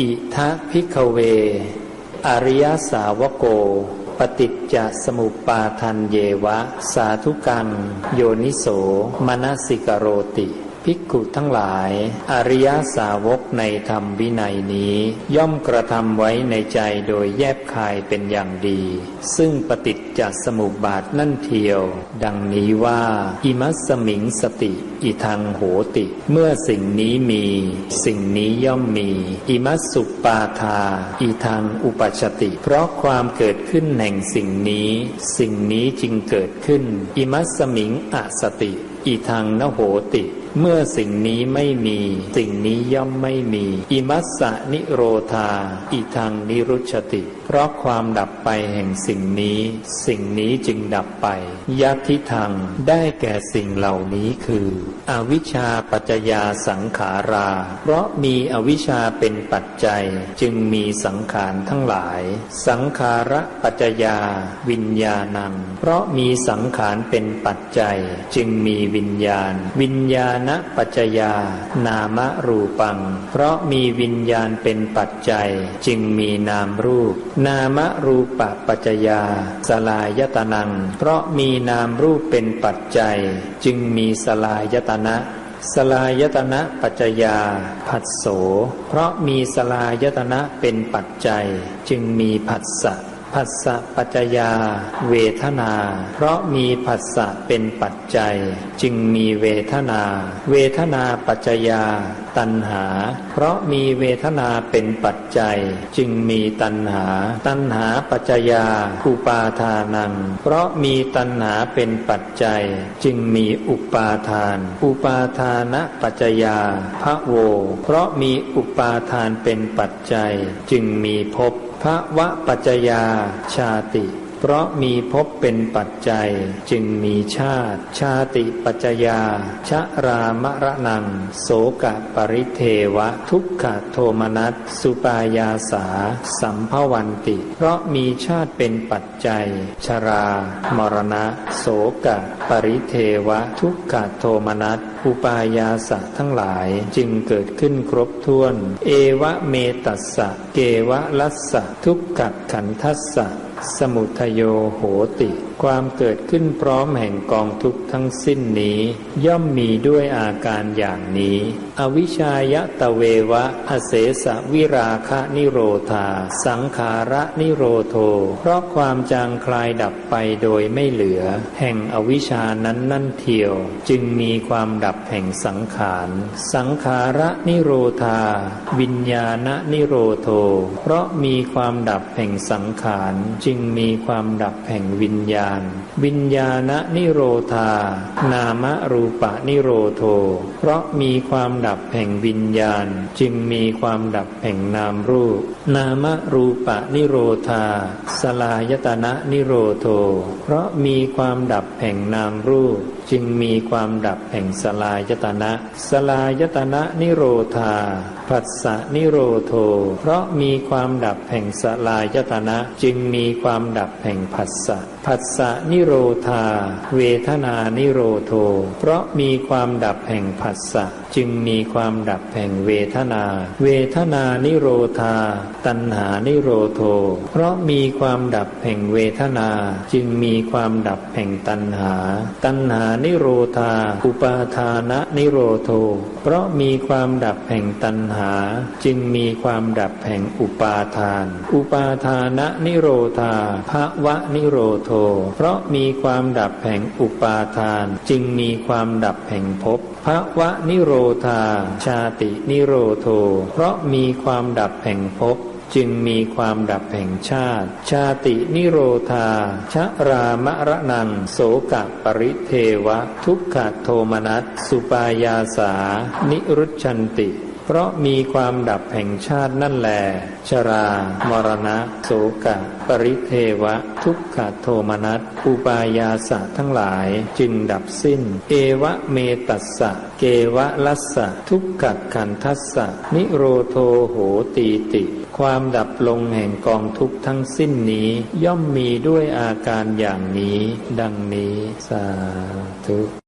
อิทะพิกเว อริยสาวโก ปฏิจจสมุปาทันเยวะ สาธุกัง โยนิโสมนสิกโรติ ภิกขุทั้งหลาย อริยสาวกในธรรมวินัยนี้ ย่อมกระทำไว้ในใจโดยแยบคายเป็นอย่างดี ซึ่งปฏิจจสมุปบาทนั่นเทียว ดังนี้ว่า อิมัสมิงสติ อิทังโหติ เมื่อสิ่งนี้มี สิ่งนี้ย่อมมี อิมัสสุปาทา อิทังอุปชติ เพราะความเกิดขึ้นแห่งสิ่งนี้ สิ่งนี้จึงเกิดขึ้น อิมัสสมิงอสติ อิทังนโหติ เมื่อสิ่งนี้ไม่มี สิ่งนี้ย่อมไม่มี อิมัสสะนิโรธา อิทังนิรุชติ เพราะความดับไปแห่งสิ่งนี้ สิ่งนี้จึงดับไปยัตทิทัง ได้แก่สิ่งเหล่านี้คือ อวิชชาปัจจยาสังขารา เพราะมีอวิชชาเป็นปัจจัย จึงมีสังขารทั้งหลาย สังขาระปัจจยา วิญญาณัง เพราะมีสังขารเป็นปัจจัย จึงมีวิญญาณ วิญญาณปัจจยานามรูปัง เพราะมีวิญญาณเป็นปัจจัยจึงมีนามรูป นามรูปปัจจยา สลายตนัง เพราะมีนามรูปเป็นปัจจัย จึงมีสลายตนะสลายตนะปัจจยา ผัสโส เพราะมีสลายตนะเป็นปัจจัย จึงมีผัสสะ ผัสสะปัจจยา เวทนา เพราะมีผัสสะเป็นปัจจัย จึงมีเวทนา เวทนาปัจจยา ตัณหา เพราะมีเวทนาเป็นปัจจัย จึงมีตัณหา ตัณหาปัจจยาอุปาทานัง เพราะมีตัณหาเป็นปัจจัย จึงมีอุปาทาน อุปาทานะปัจจยาพระโว เพราะมีอุปาทานเป็นปัจจัย จึงมีภพ ภวะปัจจยาชาติ เพราะมีภพเป็นปัจจัยจึงมีชาติ ชาติปัจจยา ชะรามระนัง โสกะปริเทวะ ทุกขโทมนัสสุปายาสา สัมภวันติ เพราะมีชาติเป็นปัจจัย ชรา มรณะ โสกะ ปริเทวะ ทุกขโทมนัสอุปายาสะทั้งหลายจึงเกิดขึ้นครบถ้วน เอวะเมตัสสะ เกวะลัสสะ ทุกขขันทัสสะ สมุทโยโหติ ความเกิดขึ้นพร้อมแห่งกองทุกข์ทั้งสิ้นนี้ ย่อมมีด้วยอาการอย่างนี้ อวิชายะตะเววะ อเสสะวิราคะนิโรธา สังขาระนิโรโท เพราะความจางคลายดับไปโดยไม่เหลือ แห่งอวิชานั้นนั่นเทียว จึงมีความดับแห่งสังขาร สังขาระนิโรธา วิญญาณนิโรโท เพราะมีความดับแห่งสังขาร จึงมีความดับแห่งวิญญาณวิญญาณนิโรธา นามรูปะนิโรโท เพราะมีความดับแห่งวิญญาณ จึงมีความดับแห่งนามรูป นามรูปะนิโรธา สลายตนะนิโรโท เพราะมีความดับแห่งนามรูป จึงมีความดับแห่งสลายตนะ สลายตนะนิโรธา ผัสสะนิโรโท เพราะมีความดับแห่งสลายตนะ จึงมีความดับแห่งผัสสะ ผัสสะนิโรธา เวทนานิโรโท เพราะมีความดับแห่งผัสสะ จึงมีความดับแห่งเวทนา เวทนานิโรธา ตัณหานิโรโท เพราะมีความดับแห่งเวทนา จึงมีความดับแห่งตัณหา ตัณหานิโรธา อุปาทานะนิโรโท เพราะมีความดับแห่งตัณหา จึงมีความดับแห่งอุปาทาน อุปาทานะนิโรธาภวะนิโรโท เพราะมีความดับแห่งอุปาทาน จึงมีความดับแห่งภพภวะนิโรธา ชาตินิโรโท เพราะมีความดับแห่งภพ จึงมีความดับแห่งชาติ ชาตินิโรธา ชะรามะระนัง โสกะปริเทวะ ทุกขโทมนัส สุปายาสา นิรุชันติ เพราะมีความดับแห่งชาตินั่นแหลชรา มรณะ โสกะ ปริเทวะ ทุกขโทมนัส อุปายาสะทั้งหลายจึงดับสิ้น เอวะเมตัสสะ เกวะลัสสะ ทุกขขันทัสสะ นิโรโทโหตีติ ความดับลงแห่งกองทุกทั้งสิ้นนี้ ย่อมมีด้วยอาการอย่างนี้ ดังนี้ สาธุ